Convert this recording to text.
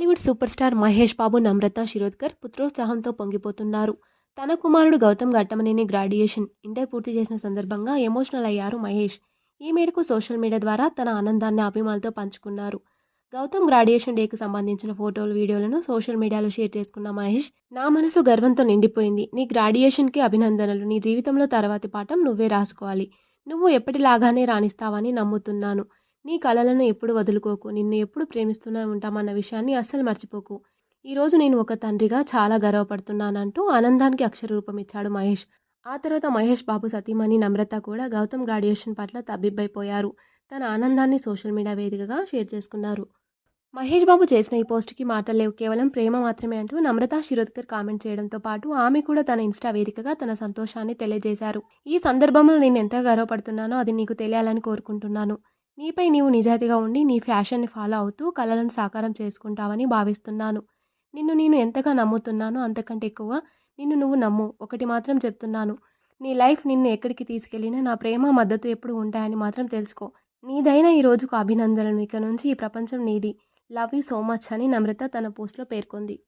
Tollywood super star Mahesh Babu Namrata Shirodkar పుత్రోత్సాహంతో పొంగిపోతున్నారు. తన కుమారుడు గౌతమ్ ఘట్టమనేని గ్రాడ్యుయేషన్ ఇంటర్ పూర్తి చేసిన సందర్భంగా ఎమోషనల్ అయ్యారు మహేష్. ఈ మేరకు సోషల్ మీడియా ద్వారా తన ఆనందాన్ని అభిమానులతో పంచుకున్నారు. గౌతమ్ గ్రాడ్యుయేషన్ డేకు సంబంధించిన ఫోటోలు వీడియోలను సోషల్ మీడియాలో షేర్ చేసుకున్న మహేష్ నా మనసు గర్వంతో నిండిపోయింది. నీ గ్రాడ్యుయేషన్కి అభినందనలు. నీ జీవితంలో తర్వాతి పాఠం నువ్వే రాసుకోవాలి. నువ్వు ఎప్పటిలాగానే రాణిస్తావని నమ్ముతున్నాను. నీ కళలను ఎప్పుడు వదులుకోకు నిన్ను ఎప్పుడు ప్రేమిస్తూనే ఉంటామన్న విషయాన్ని అస్సలు మర్చిపోకు. ఈరోజు నేను ఒక తండ్రిగా చాలా గర్వపడుతున్నానంటూ ఆనందానికి అక్షర రూపం ఇచ్చాడు మహేష్. ఆ తర్వాత మహేష్ బాబు సతీమణి నమ్రత కూడా గౌతమ్ గ్రాడ్యుయేషన్ పట్ల తబ్బిబ్బైపోయారు. తన ఆనందాన్ని సోషల్ మీడియా వేదికగా షేర్ చేసుకున్నారు. మహేష్ బాబు చేసిన ఈ పోస్ట్కి మాటలు లేవు కేవలం ప్రేమ మాత్రమే అంటూ నమ్రత శిరోద్కర్ కామెంట్ చేయడంతో పాటు ఆమె కూడా తన ఇన్స్టా వేదికగా తన సంతోషాన్ని తెలియజేశారు. ఈ సందర్భంలో నేను ఎంత గర్వపడుతున్నానో అది నీకు తెలియాలని కోరుకుంటున్నాను. నీపై నీవు నిజాయితీగా ఉండి నీ ఫ్యాషన్ని ఫాలో అవుతూ కళలను సాకారం చేసుకుంటావని భావిస్తున్నాను. నిన్ను నేను ఎంతగా నమ్ముతున్నానో అంతకంటే ఎక్కువ నిన్ను నువ్వు నమ్ము. ఒకటి మాత్రం చెప్తున్నాను. నీ లైఫ్ నిన్ను ఎక్కడికి తీసుకెళ్ళినా నా ప్రేమ మద్దతు ఎప్పుడు ఉంటాయని మాత్రం తెలుసుకో. నీదైన ఈ రోజుకు అభినందనలు. ఇక నుంచి ఈ ప్రపంచం నీది. లవ్ యూ సో మచ్ అని నమ్రత తన పోస్ట్లో పేర్కొంది.